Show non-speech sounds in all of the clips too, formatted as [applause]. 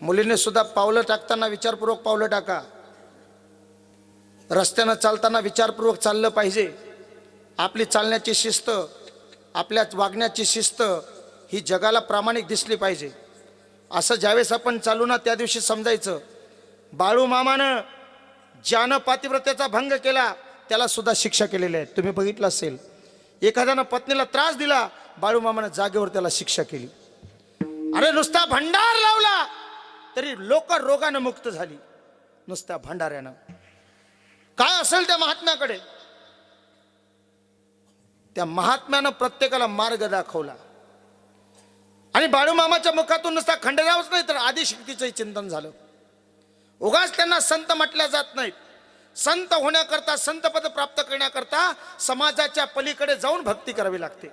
मुलीने सुद्धा पावलं टाकताना विचारपूर्वक पावलं टाका. रस्त्यानं चालताना विचारपूर्वक चाललं पाहिजे. आपली चालण्याची शिस्त आपल्या वागण्याची शिस्त ही जगाला प्रामाणिक दिसली पाहिजे. असं ज्यावेळेस आपण चालू ना त्या दिवशी समजायचं. बाळू मामानं ज्यानं पातिव्रत्याचा भंग केला त्याला सुद्धा शिक्षा केलेली आहे. तुम्ही बघितलं असेल. एखाद्यानं पत्नीला त्रास दिला बाळू मामानं जागेवर त्याला शिक्षा केली. अरे नुसता भंडार लावला. तरी लोक रोगानं मुक्त झाली. नुसत्या भंडाऱ्यानं. काय असेल त्या महात्म्याकडे? त्या महात्म्यानं प्रत्येकाला मार्ग दाखवला. आणि बाळूमामाच्या मुखातून नुसता खंडरावच नाही तर आदिशक्तीचंही चिंतन झालं. उगाच त्यांना संत म्हटल्या जात नाहीत. संत होण्याकरता संत पद प्राप्त करण्याकरता समाजाच्या पलीकडे जाऊन भक्ती करावी लागते.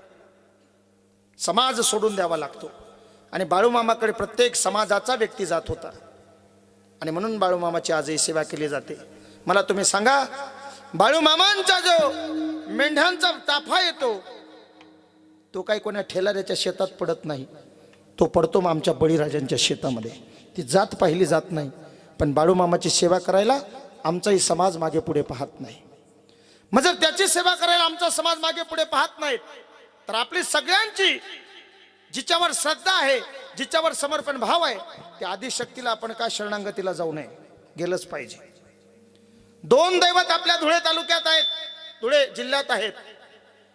समाज सोडून द्यावा लागतो. आणि बाळूमामाकडे प्रत्येक समाजाचा व्यक्ती जात होता. आणि म्हणून बाळूमामाची आजही सेवा केली जाते. मला तुम्ही सांगा बाळूमामांचा जो मेंढ्यांचा ताफा येतो तो काही कोणा ठेलाऱ्याच्या शेतात पडत नाही. तो पडतो मग आमच्या बळीराजांच्या शेतामध्ये. ती जात पाहिली जात नाही. पण बाळूमामाची सेवा करायला आमचाही समाज मागे पुढे पाहत नाही. मग जर त्याची सेवा करायला आमचा समाज मागे पुढे पाहत नाहीत तर आपली सगळ्यांची जिच्यावर श्रद्धा आहे जिच्यावर समर्पण भाव आहे त्या आदिशक्तीला आपण का शरणांगतीला जाऊ नये? गेलंच पाहिजे. दोन दैवत आपल्या धुळे तालुक्यात आहेत धुळे जिल्ह्यात आहेत.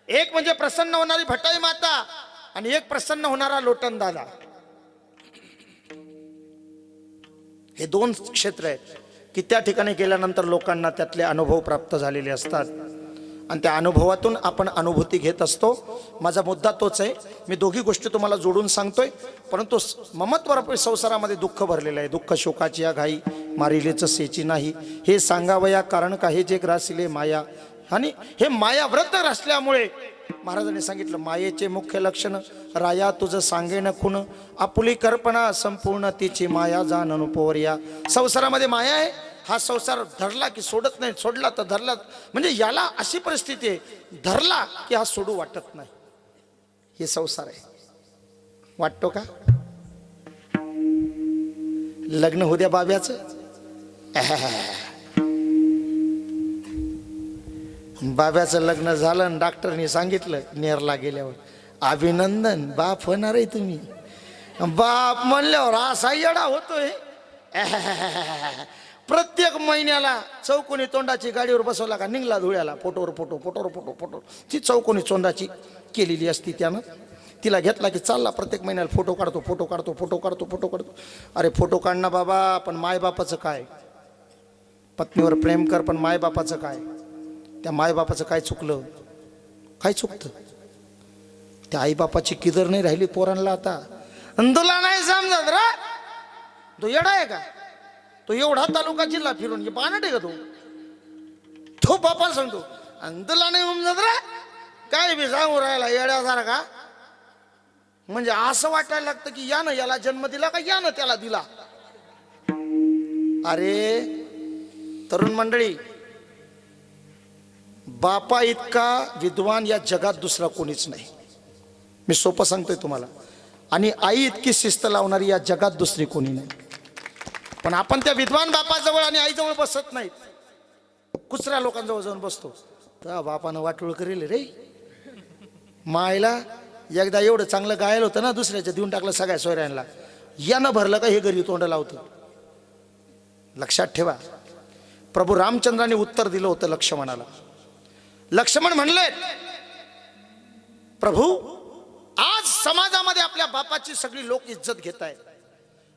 एक म्हणजे प्रसन्न होणारी भटाई माता आणि एक प्रसन्न होणारा लोटन दादा. हे दोन क्षेत्र आहेत की त्या ठिकाणी गेल्यानंतर लोकांना त्यातले अनुभव प्राप्त झालेले असतात. आणि त्या अनुभवातून आपण अनुभूती घेत असतो. माझा मुद्दा तोच आहे. मी दोघी गोष्टी तुम्हाला जोडून सांगतोय. परंतु ममत्वर संसारामध्ये दुःख भरलेलं आहे. दुःख शोकाची या घाई मारिलेचं सेची नाही. हे सांगावया कारण काही जे ग्रासिले माया. आणि हे माया व्रत असल्यामुळे महाराजांनी सांगितलं मायेचे मुख्य लक्षण राया तुझं सांगेन खुण आपुली कल्पना संपूर्ण तिची माया जाण अनुपोवर्या संसारामध्ये माया आहे. हा संसार धरला की सोडत नाही सोडला तर धरला. म्हणजे याला अशी परिस्थिती आहे धरला की हा सोडू वाटत नाही. हे संसार आहे. वाटतो का? लग्न होऊ द्या बाब्याचं. बाब्याचं लग्न झालं आणि डॉक्टरनी सांगितलं नेरला गेल्यावर. अभिनंदन बाप होणार आहे तुम्ही. बाप म्हणल्यावर असा येडा होतोय. [laughs] प्रत्येक महिन्याला चौकोनी तोंडाची गाडीवर बसवला का निघला धुळ्याला फोटोवर फोटो फोटोवर फोटो फोटो. ती चौकोनी तोंडाची केलेली असती त्यानं. तिला घेतला की चालला प्रत्येक महिन्याला फोटो काढतो फोटो काढतो फोटो काढतो फोटो काढतो. अरे फोटो काढणं बाबा पण मायबापाचं काय? पत्नीवर प्रेम कर पण मायबापाचं काय? त्या मायबापाचं काय चुकलं? काय चुकतं? त्या आईबापाची किदर नाही राहिली पोरांना आता. तुला नाही समजत रा. तू येडा आहे का? तो एवढा तालुका जिल्हा फिरून हे पानट आहे का तो? तो बापाला सांगतो अन तुला नाही समजत रे. काय बी सांगू राहिला येड्यासारखा. म्हणजे असं वाटायला लागतं की यानं याला जन्म दिला का यानं त्याला दिला? अरे तरुण मंडळी बापा इतका विद्वान या जगात दुसरा कोणीच नाही. मी सोपं सांगतोय तुम्हाला. आणि आई इतकी शिस्त लावणारी या जगात दुसरी कोणी नाही. पण आपण त्या विद्वान बापाजवळ आणि आईजवळ बसत नाहीत. कुसऱ्या लोकांजवळ जाऊन बसतो. तर बापानं वाटोळ करेल रे. मायला एकदा एवढं चांगलं गायला होतं ना दुसऱ्याच्या देऊन टाकलं सगळ्या सोयऱ्यांना. यानं भरलं का हे घरी तोंड लावतं? लक्षात ठेवा. प्रभू रामचंद्राने उत्तर दिलं होतं लक्ष्मणाला. लक्ष्मण म्हणले प्रभू आज समाजामध्ये आपल्या बापाची सगळी लोक इज्जत घेत आहेत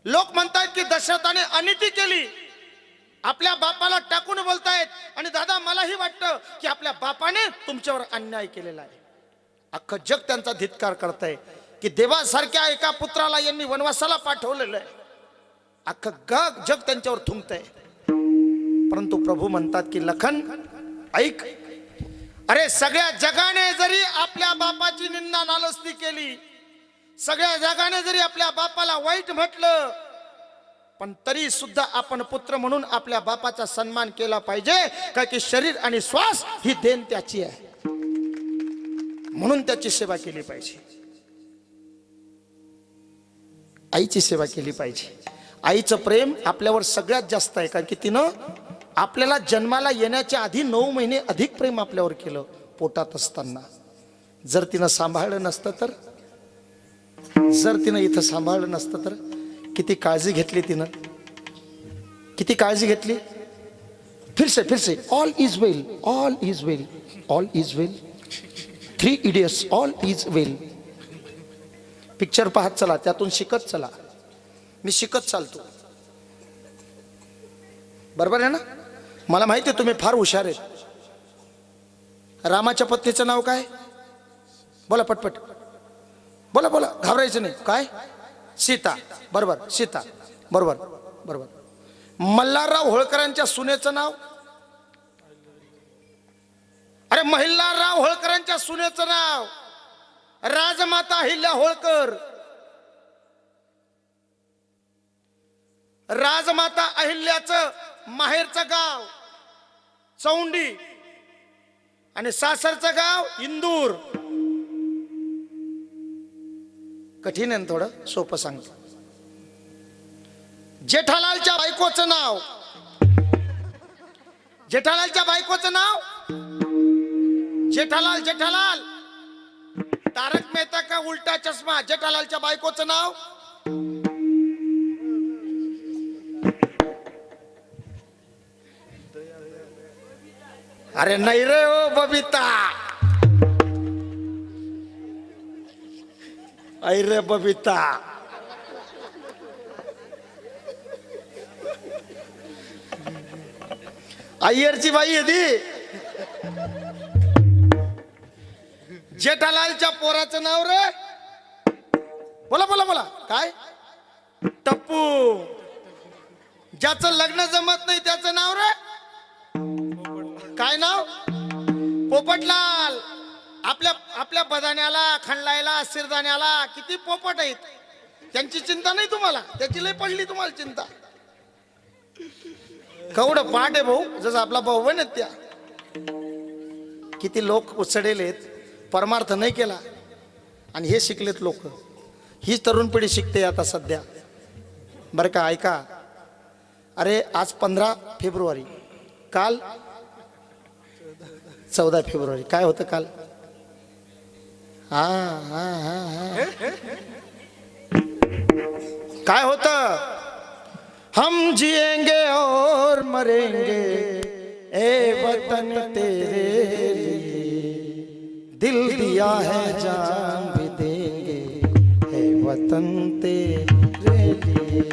लोक म्हणतायत की दशरथाने अनिती केली. आपल्या बापाला टाकून बोलतायत. आणि दादा मलाही वाटतं की आपल्या बापाने तुमच्यावर अन्याय केलेला आहे. अख्खं जग त्यांचा धितकार करतंय की देवासारख्या एका पुत्राला यांनी वनवासाला पाठवलेलं आहे. अख्खं ग जग त्यांच्यावर थुंकतंय. परंतु प्रभू म्हणतात की लखन ऐक. अरे सगळ्या जगाने जरी आपल्या बापाची निंदा नालस्ती केली सगळ्या जगाने जरी आपल्या बापाला वाईट म्हटलं पण तरी सुद्धा आपण पुत्र म्हणून आपल्या बापाचा सन्मान केला पाहिजे का की शरीर आणि श्वास ही देण त्याची आहे. म्हणून त्याची सेवा केली पाहिजे. आईची सेवा केली पाहिजे. आईचं प्रेम आपल्यावर सगळ्यात जास्त आहे कारण की तिनं आपल्याला जन्माला येण्याच्या आधी नऊ महिने अधिक प्रेम आपल्यावर केलं पोटात असताना. जर तिनं सांभाळलं नसतं तर जर तिनं इथं सांभाळलं नसतं तर किती काळजी घेतली तिनं? किती काळजी घेतली? फिरसे फिरसे. All is well all is well all is well three idiots all is well picture पाहत चला त्यातून शिकत चला. मी शिकत चालतो. बरोबर आहे ना? मला माहिती आहे तुम्ही फार हुशार आहेत. रामाच्या पत्नीचं नाव काय? बोला पटपट. बोला बोला. घाबरायचं नाही. काय? सीता. बरोबर. सीता. बरोबर. बरोबर. मल्हारराव होळकरांच्या सुनेचं नाव? अरे महिलाराव होळकरांच्या सुनेचं नाव. राजमाता अहिल्या होळकर. राजमाता अहिल्याचं माहेरचं गाव. चौंडी. आणि सासरचं गाव इंदूर. कठीण आहे थोडं? सोपं सांगतो. जेठालालच्या बायकोचं नाव. जेठालालच्या बायकोचं नाव? जेठालाल जेठालाल. तारक मेहता का उलटा चष्मा? जेठालालच्या बायकोचं नाव? अरे नाही रे ओ बबिता. आई रे बबिता अय्यरची बाई आहे ती जेठालालच्या पोराचं नाव रे बोला बोला बोला काय टप्पू ज्याचं लग्न जमत नाही त्याचं नाव रे काय नाव पोपटलाल आपल्या आपल्या बदाण्याला खंडलायला शिरदाण्याला किती पोपट आहेत? त्यांची चिंता नाही तुम्हाला? त्याची लय पडली तुम्हाला चिंता. कवडं पाठ आहे भाऊ जसं आपला भाऊ बन त्या. किती लोक उचडेले आहेत परमार्थ नाही केला. आणि हे शिकलेत लोक. हीच तरुण पिढी शिकते आता सध्या. बरं का ऐका. अरे आज पंधरा फेब्रुवारी. काल चौदा फेब्रुवारी. काय होतं काल? हा हा हा हा काय होत? हम जिएंगे और मरेंगे ए वतन तेरे लिए। दिल दिया है जान भी देंगे ए वतन तेरे लिए।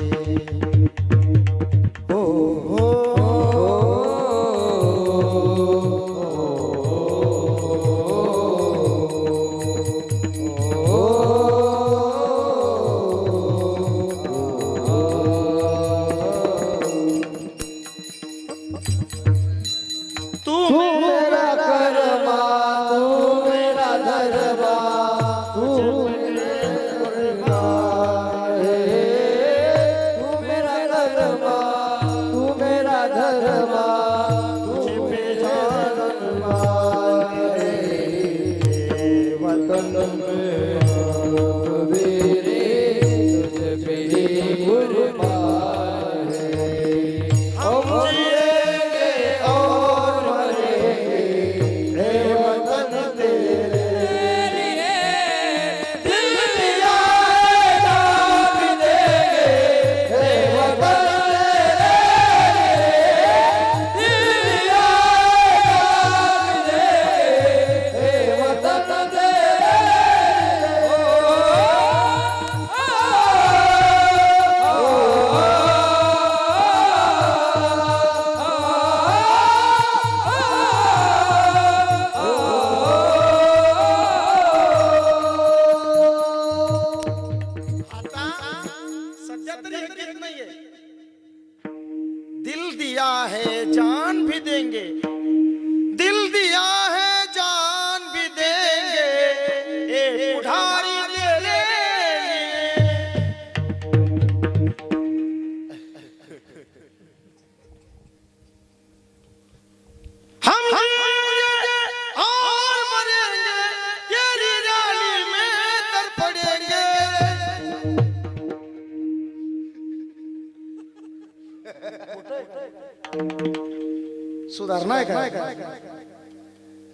सुधारणा काय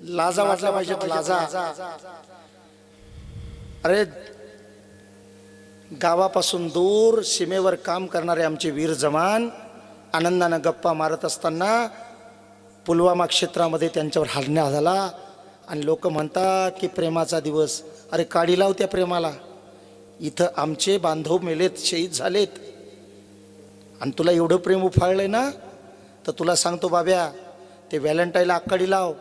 लाजा वाटला पाहिजे लाजा. अरे गावापासून दूर सीमेवर काम करणारे आमचे वीर जवान आनंदानं गप्पा मारत असताना पुलवामा क्षेत्रामध्ये त्यांच्यावर हल्ला झाला. आणि लोक म्हणतात की प्रेमाचा दिवस. अरे काढी लाव त्या प्रेमाला. इथं आमचे बांधव मेलेत शहीद झालेत. आणि तुला एवढं प्रेम उफाळलंय ना? तर तुला सांगतो बाब्या ते व्हॅलेंटाईनला आखाडी लाव.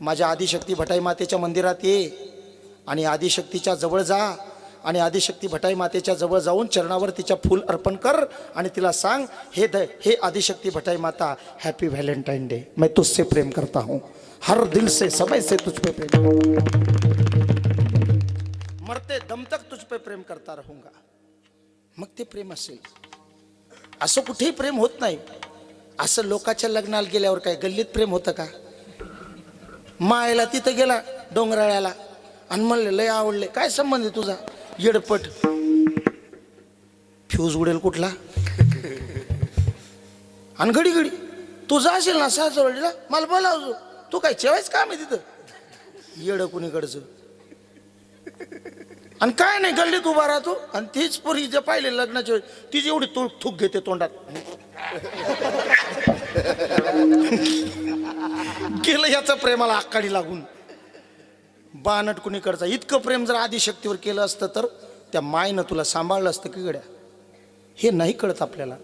माझ्या आदिशक्ती भटाई मातेच्या मंदिरात ये आणि आदिशक्तीच्या जवळ जा आणि आदिशक्ती भटाई मातेच्या जवळ जाऊन चरणावर तिच्या फूल अर्पण कर आणि तिला सांग हे द हे आदिशक्ती भटाई माता हॅपी व्हॅलेंटाईन डे. मैं तुझसे प्रेम करता हूँ. हर दिल से समय से तुझ पे प्रेम मरते दम तक तुझ पे प्रेम करता रहूंगा. मग ते प्रेम असेल. असं कुठेही प्रेम होत नाही. असं लोकाच्या लग्नाला गेल्यावर काय गल्लीत प्रेम होतं का? मायला तिथं गेला डोंगराळ्याला आणि म्हणले लय आवडले काय संबंध आहे तुझा? येडपट. फ्यूज उडेल कुठला? [laughs] आणि घडी घडी तुझा असेल ना सासवडीला? मला बोलावजो. तू काय जेवायच काम आहे तिथं? येड कुणीकडचं. आणि काय नाही गल्लीत उभा राहतो. आणि तीच पोरी जे पाहिले लग्नाची वेळी तिची एवढी तू थूक घेते तोंडात. केलं याचा प्रेमाला आकाडी लागून. बानट कुणीकडचा. इतकं प्रेम जर आदिशक्तीवर केलं असतं तर त्या मायनं तुला सांभाळलं असतं की गड्या? हे नाही कळत आपल्याला.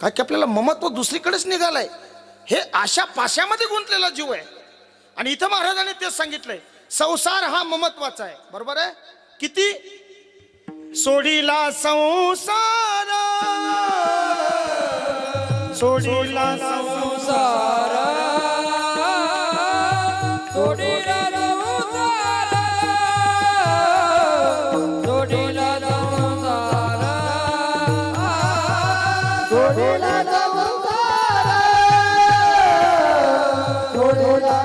का की आपल्याला ममत्व दुसरीकडेच निघालंय. हे आशा पाशामध्ये गुंतलेला जीव आहे. आणि इथं महाराजांनी तेच सांगितलंय. संसार हा ममत्वाचा आहे. बरोबर आहे? किती? सोडीला संसार. सोडीला संसार. सोडीला नवसार सोडीला नवसार सोडीला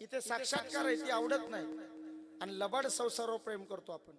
इथे साक्षात्कार आहे ती आवडत नाही. आणि लबाड संसारावर प्रेम करतो आपण.